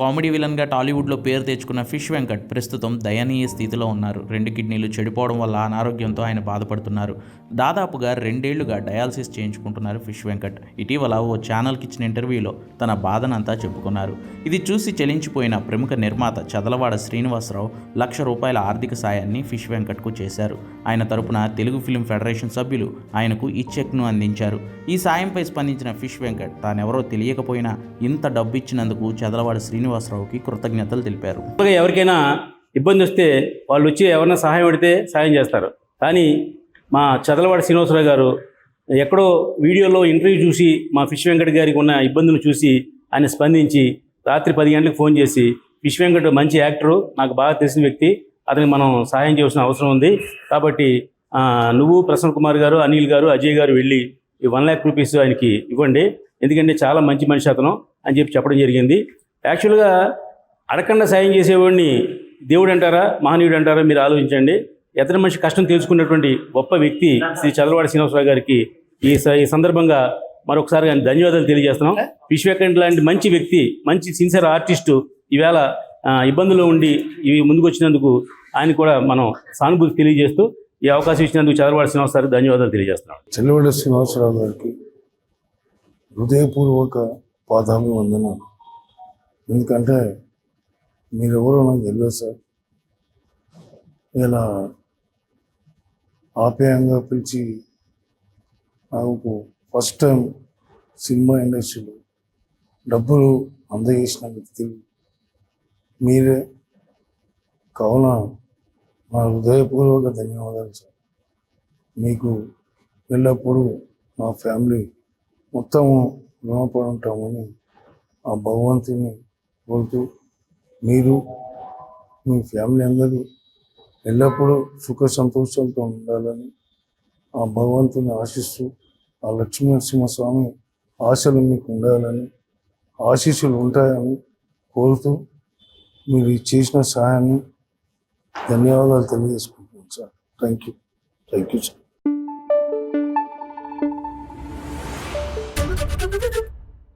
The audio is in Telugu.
కామెడీ విలన్గా టాలీవుడ్లో పేరు తెచ్చుకున్న ఫిష్ వెంకట్ ప్రస్తుతం దయనీయ స్థితిలో ఉన్నారు. రెండు కిడ్నీలు చెడిపోవడం వల్ల అనారోగ్యంతో ఆయన బాధపడుతున్నారు. దాదాపుగా రెండేళ్ళుగా డయాలసిస్ చేయించుకుంటున్నారు ఫిష్ వెంకట్. ఇటీవల ఓ ఛానల్కి ఇచ్చిన ఇంటర్వ్యూలో తన బాధనంతా చెప్పుకున్నారు. ఇది చూసి చెలించిపోయిన ప్రముఖ నిర్మాత చదలవాడ శ్రీనివాసరావు లక్ష రూపాయల ఆర్థిక సాయాన్ని ఫిష్ వెంకట్కు చేశారు. ఆయన తరపున తెలుగు ఫిల్మ్ ఫెడరేషన్ సభ్యులు ఆయనకు ఈ చెక్ను అందించారు. ఈ సాయంపై స్పందించిన ఫిష్ వెంకట్ తానెవరో తెలియకపోయినా ఇంత డబ్బు ఇచ్చినందుకు చదలవాడ శ్రీనివాసరావుకి కృతజ్ఞతలు తెలిపారు. ఎవరికైనా ఇబ్బంది వస్తే వాళ్ళు వచ్చి ఎవరైనా సహాయం అడిగితే సహాయం చేస్తారు. కానీ మా చదలవాడ శ్రీనివాసరావు గారు ఎక్కడో వీడియోలో ఇంటర్వ్యూ చూసి మా ఫిష్ వెంకట్ గారికి ఉన్న ఇబ్బందులు చూసి ఆయన స్పందించి రాత్రి పది గంటలకు ఫోన్ చేసి ఫిష్ వెంకట్ మంచి యాక్టరు నాకు బాగా తెలిసిన వ్యక్తి అతనికి మనం సహాయం చేయాల్సిన అవసరం ఉంది. కాబట్టి నువ్వు ప్రసన్న కుమార్ గారు అనిల్ గారు అజయ్ గారు వెళ్ళి ఈ వన్ ల్యాక్ రూపీస్ ఆయనకి ఇవ్వండి. ఎందుకంటే చాలా మంచి మనిషి అతను అని చెప్పి చెప్పడం జరిగింది. యాక్చువల్గా అడగకుండా సాయం చేసేవాడిని దేవుడు అంటారా మహనీయుడు అంటారా మీరు ఆలోచించండి. ఎతని మనిషి కష్టం తెలుసుకున్నటువంటి గొప్ప వ్యక్తి శ్రీ చంద్రవాడ శ్రీనివాసరావు గారికి ఈ స- ఈ సందర్భంగా మరొకసారి ఆయన ధన్యవాదాలు తెలియజేస్తున్నాం. విశ్వకండ్ లాంటి మంచి వ్యక్తి మంచి సిన్సియర్ ఆర్టిస్టు ఈవేళ ఇబ్బందుల్లో ఉండి ఇవి ముందుకు వచ్చినందుకు ఆయన కూడా మనం సానుభూతి తెలియజేస్తూ ఈ అవకాశం ఇచ్చినందుకు చంద్రవాడ శ్రీనివాసరావు ధన్యవాదాలు తెలియజేస్తున్నాం. చెల్లవడ శ్రీనివాసరావు గారికి హృదయపూర్వక పాదాభివందనాలు. ఎందుకంటే మీరెవరో నాకు తెలియదు సార్. ఇలా ఆప్యాయంగా పిలిచి నాకు ఫస్ట్ టైం సినిమా ఇండస్ట్రీలో డబ్బులు అందజేసిన వ్యక్తి మీరే కావున నా హృదయపూర్వక ధన్యవాదాలు సార్. మీకు ఎల్లప్పుడూ మా ఫ్యామిలీ మొత్తము రుణపడి ఉంటామని ఆ భగవంతుని కోరుతూ మీరు మీ ఫ్యామిలీ అందరూ ఎల్లప్పుడూ సుఖ సంతోషాలతో ఉండాలని ఆ భగవంతుని ఆశిస్తూ ఆ లక్ష్మీనరసింహస్వామి ఆశలు మీకు ఉండాలని ఆశీస్సులు ఉంటాయని కోరుతూ మీరు చేసిన సహాయాన్ని ధన్యవాదాలు తెలియజేసుకుంటున్నాను sir. Thank you thank you sir